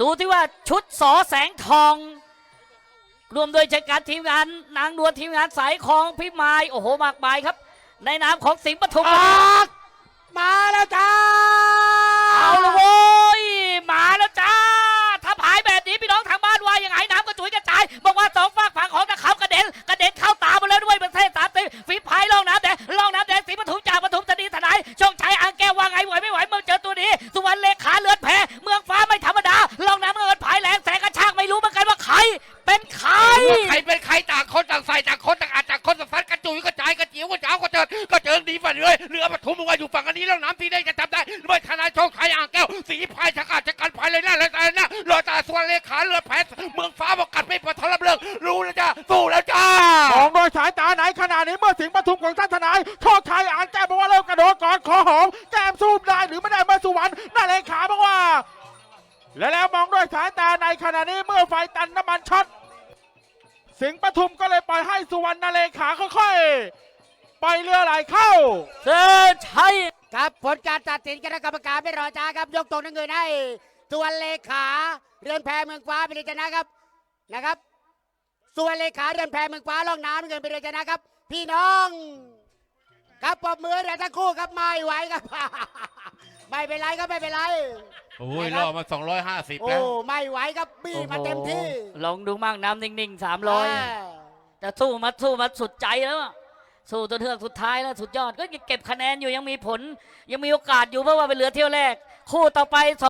ดูที่ว่าชุดสอแสงทอง รวมโดยจัดการทีมงานนางนวลทีมงานสายของพี่ไม้โอ้โหมากมายครับ ในนามของสิงห์ปทุมออกมาแล้วจ้าเอาละโว้ยมาแล้วจ้าถ้าผายแบบนี้พี่น้องทางบ้านว่ายังไงน้ำกระจุยกระจายบอกว่าสองฝากฝั่งของตะเขากระเด็นกระเด็นเข้าตามาแล้วด้วยประเทศสามสิบฝีพายล่องน้ำ เป็นใครว่าใครเป็นใครต่างคนต่างใส่ต่างคนต่างอาจต่างคนต่างฟัดกระจุยกระจายกระจิ๋วกระเจ้ากระเจิดกระเจิงดีฝันเลยเรือปทุมมึงว่าอยู่ฝั่งอันนี้แล้วน้ำที่ได้จะจำได้ด้วยทนายโชคชัยอ่างแก้วสีพายชะกาดชะกันพายเลยหน้าเลยตายหน้ารอยตาส่วนเลขาเรือแพเมืองฟ้าบอกกัดไม่ปะทะรับเรื่องรู้แล้วจ้าสู้แล้วจ้ามองโดยสายตาไหนขนาดนี้เมื่อสิงห์ปทุมของท่านทนายโชคชัยอ่านแก้มบอกว่าเริ่มกระโดดก่อนขอหอมแก้มสู้ได้หรือไม่ได้เมื่อสุวรรณน่าเลขาบอกว่า และแล้วมองด้วยสายตาในขณะนี้เมื่อไฟตันน้ำมันช็อตสิงห์ปทุมก็เลยปล่อยให้สุวรรณเลขาค่อยๆปล่อยเรือไหลเข้าเธอใช่ครับผลการตัดสินคณะกรรมการไม่รอช้าครับ ยกตรงน้ำเงินให้ส่วนเลขาเรือนแพเมืองฟ้าเป็นชนะครับนะครับส่วนเลขาเรือนแพเมืองฟ้าล่องน้ำเงินเป็นชนะครับ พี่น้อง ครับปรบมือเดี๋ยทั้งคู่ครับไม่ไหวครับ ไม่เป็นไรครับไม่เป็นไร โอ้ยล่อมา 250 โอ้ แล้ว ไม่ไหวครับบี้มาเต็มที่ลองดูมั่งน้ำนิ่งๆสามร้อยาแต่สู้มาสู้มาสุดใจแล้วอะสู้ตัวเทือกสุดท้ายแล้วสุดยอดก็ยังเก็บคะแนนอยู่ยังมีผล ยังมีโอกาสอยู่เพราะว่าเป็นเหลือเที่ยวแรก คู่ต่อไป